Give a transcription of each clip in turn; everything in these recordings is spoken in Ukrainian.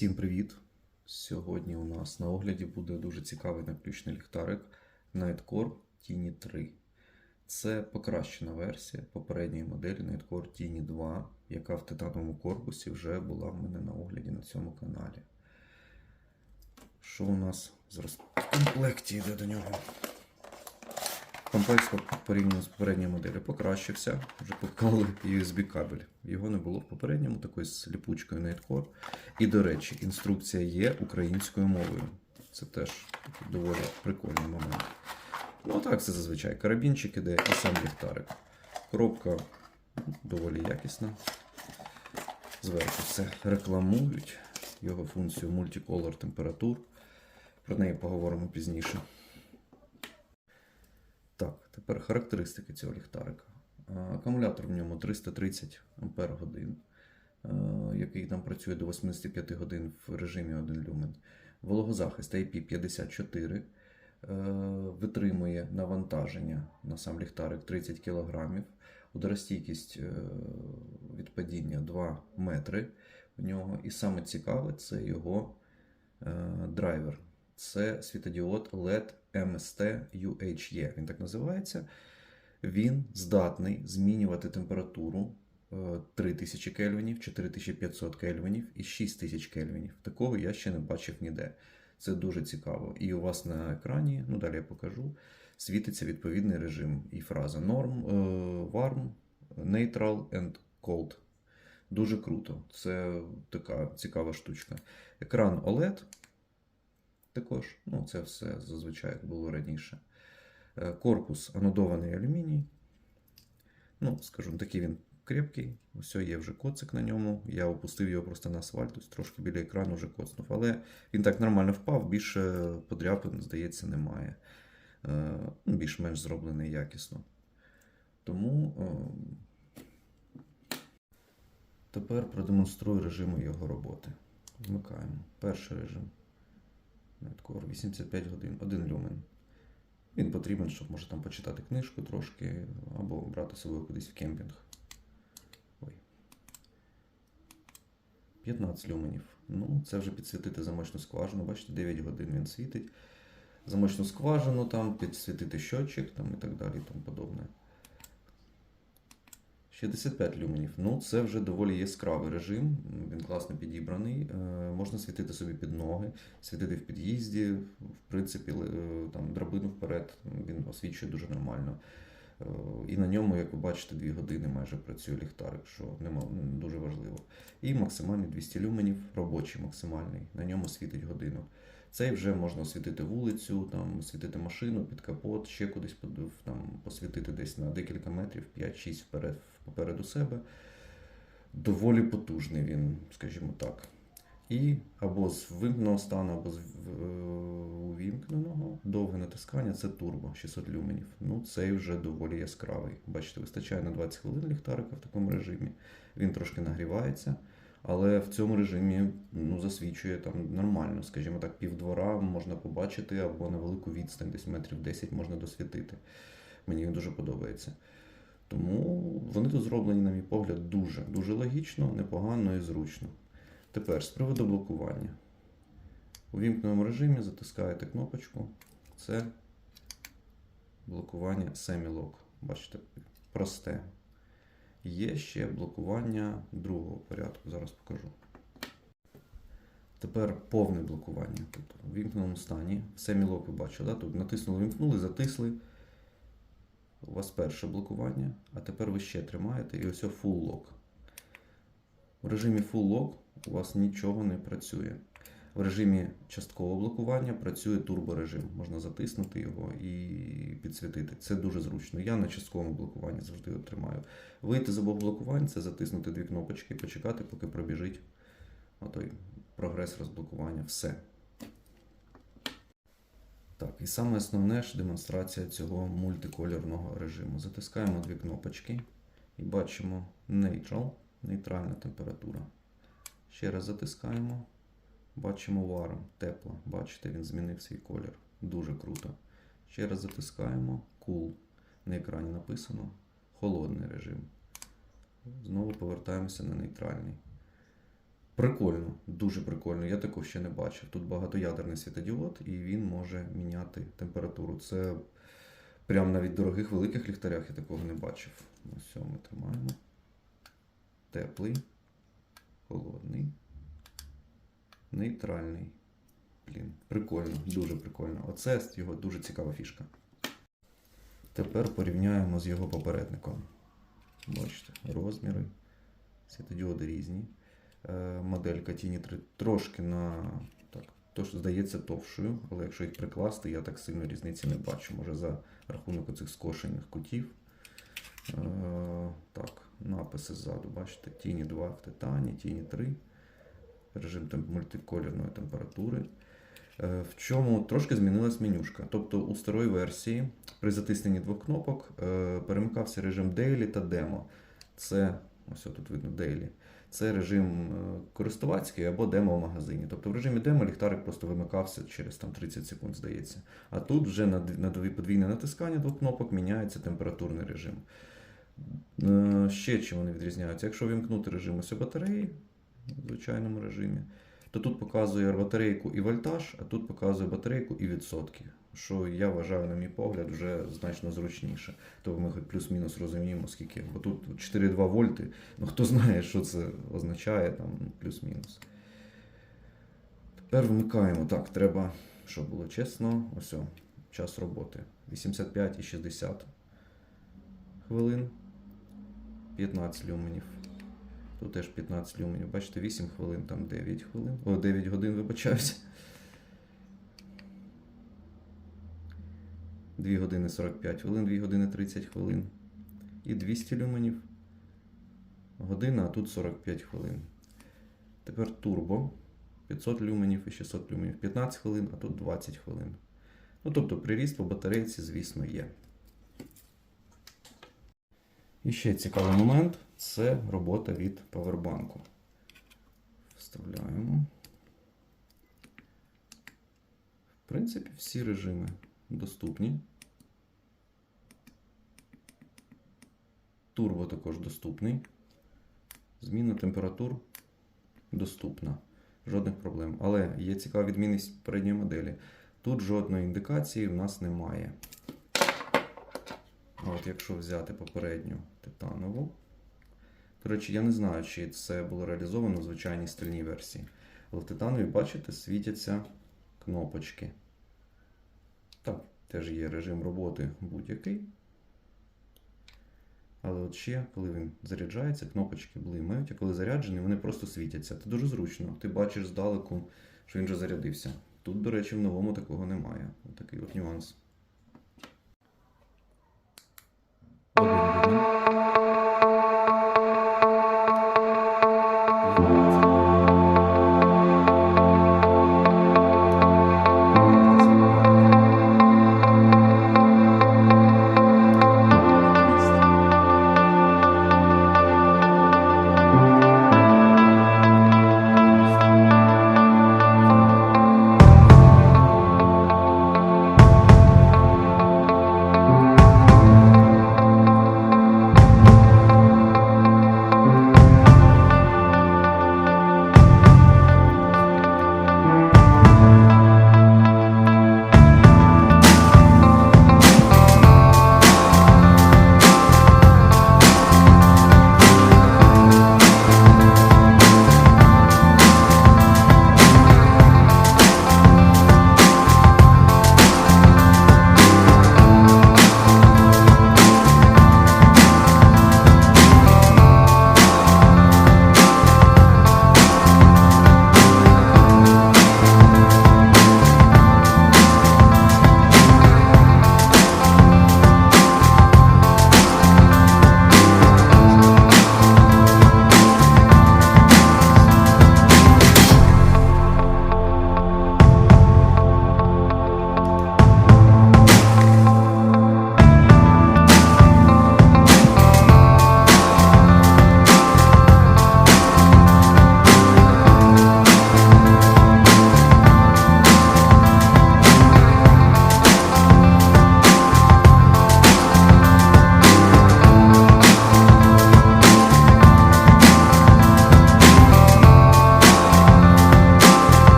Всім привіт! Сьогодні у нас на огляді буде дуже цікавий наключний ліхтарик Nightcore Tiny 3. Це покращена версія попередньої моделі Nightcore Tiny 2, яка в титановому корпусі вже була в мене на огляді на цьому каналі. Що у нас зараз в комплекті йде до нього? Комплект порівняно з попередньою моделлю покращився. Вже поклали USB кабель. Його не було в попередньому, такою з ліпучкою Nightcore. І, до речі, інструкція є українською мовою. Це теж доволі прикольний момент. Ну, так, це зазвичай. Карабінчик іде і сам ліхтарик. Коробка доволі якісна. Зверху все рекламують. Його функцію мультиколор температур. Про неї поговоримо пізніше. Так, тепер характеристики цього ліхтарика. Акумулятор в ньому 330 Ампер е, який там працює до 85 годин в режимі 1 люмен. Вологозахист IP54 е, витримує навантаження на сам ліхтарик 30 кг. Ударостійкість е, від падіння 2 метри в нього. І саме цікаве це його е, драйвер. Це світодіод LED MST UHE. Він так називається. Він здатний змінювати температуру е, 3000 кельвінів, 4500 кельвінів і 6000 кельвінів. Такого я ще не бачив ніде. Це дуже цікаво. І у вас на екрані, ну далі я покажу, світиться відповідний режим і фраза Norm, е, Warm, Neutral and Cold. Дуже круто. Це така цікава штучка. Екран OLED. Також, ну, це все зазвичай було раніше. Е, Корпус анодований алюміній. Ну, скажімо, такий він крепкий. Ось є вже коцик на ньому. Я опустив його просто на асфальт, ось трошки біля екрану вже коцнув. Але він так нормально впав, більше подряпин, здається, немає. Е, ну, Більш-менш зроблений якісно. Тому е, тепер продемонструю режими його роботи. Вмикаємо. Перший режим. Nightcore 85 годин, 1 люмен. Він потрібен, щоб може там почитати книжку трошки, або брати з собою кудись в кемпінг. Ой. 15 люменів. Ну, це вже підсвітити замочну скважину. Бачите, 9 годин він світить. Замочну скважину, там, підсвітити щотчик там, і так далі і тому подобне. 65 люменів. Ну, це вже доволі яскравий режим. Він класно підібраний. Е, можна світити собі під ноги, світити в під'їзді. В принципі, е, там драбину вперед він освічує дуже нормально. Е, і на ньому, як ви бачите, 2 години майже працює ліхтарик, що нема, дуже важливо. І максимальний 200 люменів, робочий максимальний. На ньому світить годину. Цей вже можна освітити вулицю, там, освітити машину під капот, ще кудись там, посвітити десь на декілька метрів, 5-6 вперед, попереду себе. Доволі потужний він, скажімо так. І або з вимкненого стану, або з е, увімкненого. Довге натискання це турбо 600 люменів. Ну, цей вже доволі яскравий. Бачите, вистачає на 20 хвилин ліхтарика в такому режимі. Він трошки нагрівається. Але в цьому режимі ну, засвічує там нормально, скажімо так, півдвора можна побачити, або на велику відстань, десь метрів 10 можна досвітити. Мені він дуже подобається. Тому вони тут зроблені, на мій погляд, дуже, дуже логічно, непогано і зручно. Тепер з приводу блокування. У вімкненому режимі затискаєте кнопочку. Це блокування Semi-Lock. Бачите, просте. Є ще блокування другого порядку. Зараз покажу. Тепер повне блокування. Тобто в вімкненому стані. Семілок ви бачили, да? тут натиснули, вімкнули, затисли. У вас перше блокування, а тепер ви ще тримаєте і ось full lock. В режимі full lock у вас нічого не працює. В режимі часткового блокування працює турборежим. Можна затиснути його і підсвітити. Це дуже зручно. Я на частковому блокуванні завжди його тримаю. Вийти з обох блокувань це затиснути дві кнопочки, почекати, поки пробіжить отой прогрес розблокування. Все. Так, і саме основне ж демонстрація цього мультикольорного режиму. Затискаємо дві кнопочки і бачимо Neutral, нейтральна температура. Ще раз затискаємо. Бачимо warm, тепло. Бачите, він змінив свій колір. Дуже круто. Ще раз затискаємо Cool. На екрані написано холодний режим. Знову повертаємося на нейтральний. Прикольно, дуже прикольно. Я такого ще не бачив. Тут багатоядерний світодіод, і він може міняти температуру. Це прям навіть в дорогих великих ліхтарях я такого не бачив. Ось ми тримаємо. Теплий, холодний, нейтральний. Блін, прикольно, дуже прикольно. Оце його дуже цікава фішка. Тепер порівняємо з його попередником. Бачите, розміри, світодіоди різні. Е, Моделька Tini 3 трошки на так, то, що здається товшою, але якщо їх прикласти, я так сильно різниці не бачу. Може за рахунок оцих скошених кутів. Е, так, написи ззаду, бачите, Tini 2 в титані, Tini 3, режим там, мультиколірної температури. Е, В чому трошки змінилась менюшка. Тобто у старої версії при затисненні двох кнопок перемикався режим Daily та Demo. Це ось тут видно Daily. Це режим е, користувацький або демо в магазині. Тобто в режимі демо ліхтарик просто вимикався через там, 30 секунд, здається. А тут вже на, на дві- подвійне натискання двох кнопок міняється температурний режим. Е, Ще чим вони відрізняються? Якщо вімкнути режим ось батареї в звичайному режимі, то тут показує батарейку і вольтаж, а тут показує батарейку і відсотки. Що я вважаю, на мій погляд, вже значно зручніше. То ми хоч плюс-мінус розуміємо, скільки. Бо тут 4,2 вольти. Ну хто знає, що це означає, там ну, плюс-мінус. Тепер вмикаємо. Так, треба, щоб було чесно. Ось о, час роботи. 85 і 60 хвилин. 15 люменів. Тут теж 15 люменів. Бачите, 8 хвилин, там 9 хвилин. О, 9 годин, вибачаюся. 2 години 45 хвилин, 2 години 30 хвилин. І 200 люменів. Година, а тут 45 хвилин. Тепер турбо. 500 люменів і 600 люменів. 15 хвилин, а тут 20 хвилин. Ну, тобто приріст по батарейці, звісно, є. І ще цікавий момент це робота від павербанку. Вставляємо. В принципі, всі режими доступні. Турбо також доступний. Зміна температур доступна. Жодних проблем. Але є цікава відмінність передньої моделі. Тут жодної індикації в нас немає. А от якщо взяти попередню титанову. До речі, я не знаю, чи це було реалізовано в звичайній стильній версії. Але в титанові, бачите, світяться кнопочки. Так, теж є режим роботи будь-який. Але от ще, коли він заряджається, кнопочки блимають, а коли заряджений, вони просто світяться. Це дуже зручно. Ти бачиш здалеку, що він вже зарядився. Тут, до речі, в новому такого немає. Такий от нюанс.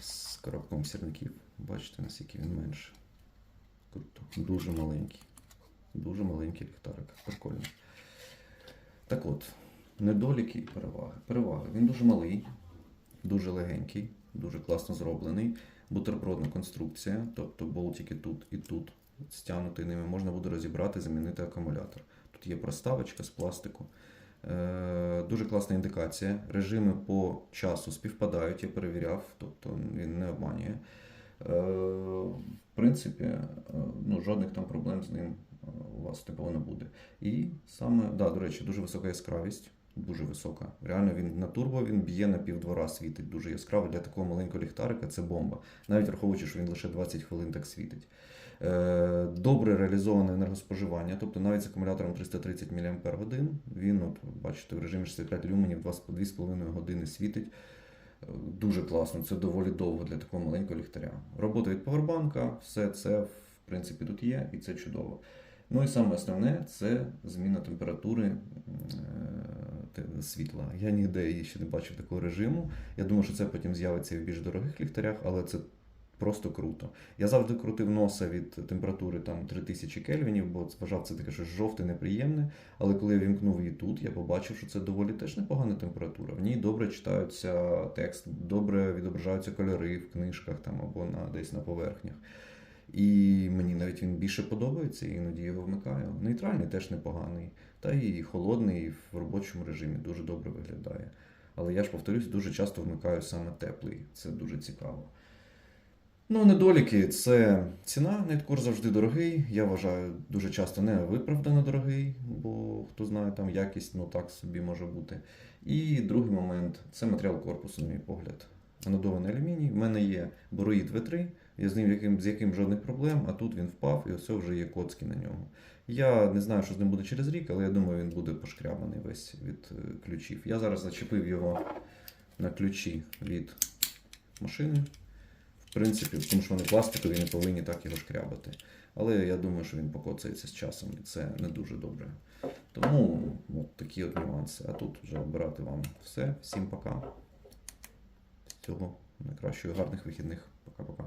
З коробком сірників. Бачите, наскільки він менше. Круто. Дуже маленький. Дуже маленький ліхтарик. Прикольно. Так от, недоліки і переваги. Переваги. Він дуже малий, дуже легенький, дуже класно зроблений. Бутербродна конструкція, тобто болтики тут і тут стягнути ними можна буде розібрати, замінити акумулятор. Тут є проставочка з пластику. Е, Дуже класна індикація. Режими по часу співпадають, я перевіряв, тобто він не обманює. Е, В принципі, е, ну, жодних там проблем з ним у вас не буде. І саме, да, до речі, дуже висока яскравість. Дуже висока. Реально він на турбо він б'є на півдвора світить. Дуже яскраво для такого маленького ліхтарика це бомба. Навіть враховуючи, що він лише 20 хвилин так світить. Е, Добре реалізоване енергоспоживання, тобто навіть з акумулятором 330 мАч він, от, бачите, в режимі 65 люменів 2,5 години світить. Е, Дуже класно, це доволі довго для такого маленького ліхтаря. Робота від повербанка, все це в принципі тут є, і це чудово. Ну і саме основне це зміна температури е, світла. Я ніде її ще не бачив такого режиму. Я думаю, що це потім з'явиться і в більш дорогих ліхтарях, але це просто круто. Я завжди крутив носа від температури там 3000 кельвінів, бо вважав це таке щось жовте, неприємне. Але коли я вімкнув її тут, я побачив, що це доволі теж непогана температура. В ній добре читаються текст, добре відображаються кольори в книжках там або на десь на поверхнях. І мені навіть він більше подобається, і іноді його вмикаю. Нейтральний теж непоганий. Та і холодний в робочому режимі дуже добре виглядає. Але я ж повторюсь, дуже часто вмикаю саме теплий. Це дуже цікаво. Ну, недоліки це ціна. Ниткур завжди дорогий. Я вважаю, дуже часто не виправдано дорогий, бо хто знає, там якість, ну так собі може бути. І другий момент це матеріал корпусу, на мій погляд. Анодований алюміній. В мене є бороїд В3, я з ним яким, з яким жодних проблем, а тут він впав і ось вже є коцки на ньому. Я не знаю, що з ним буде через рік, але я думаю, він буде пошкрябаний весь від е, ключів. Я зараз зачепив його на ключі від машини. В принципі, тому що вони пластикові не повинні так його шкрябати. Але я думаю, що він покоцається з часом, і це не дуже добре. Тому от такі от нюанси. А тут вже обирати вам все. Всім пока. Всього найкращого, гарних вихідних. Пока-пока.